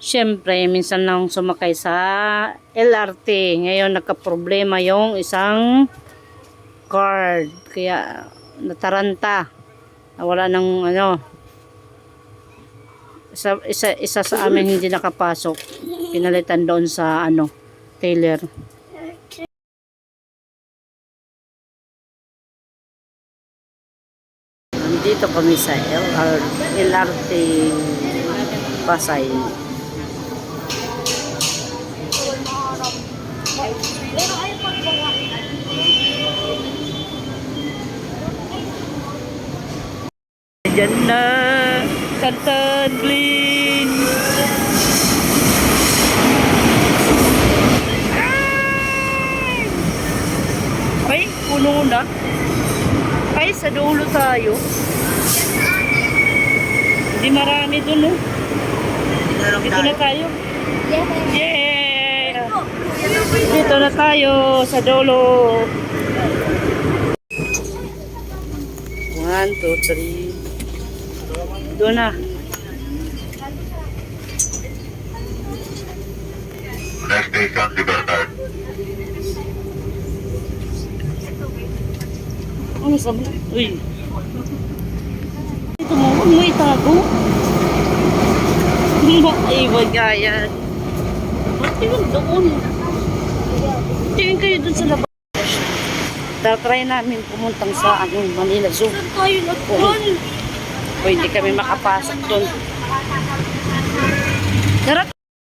Siyempre, minsan lang sumakay sa LRT. Ngayon, nagka-problema yung isang card. Kaya, nataranta. Wala ng ano. Isa, isa, isa sa amin hindi nakapasok. Pinalitan doon sa ano, Taylor. Nandito kami sa LR, LRT Pasay. Diyan na, Tantan Blin. Ay, puno na. Ay, sa dulo tayo. Hindi marami dun, no? Dito na tayo. Yeah! Dito na tayo sa dulo. One, two, three. Doon na. Next station, Libertad. Ano sabi? Uy. Ito mo, huwag mo itago. Maiwan nga yan. Ba't yun doon? Tingin kayo dun sa labas. Tatry namin pumuntang sa ano, Manila Zoo. Saan tayo nagpuan? O hindi kami makapasok doon. Tara!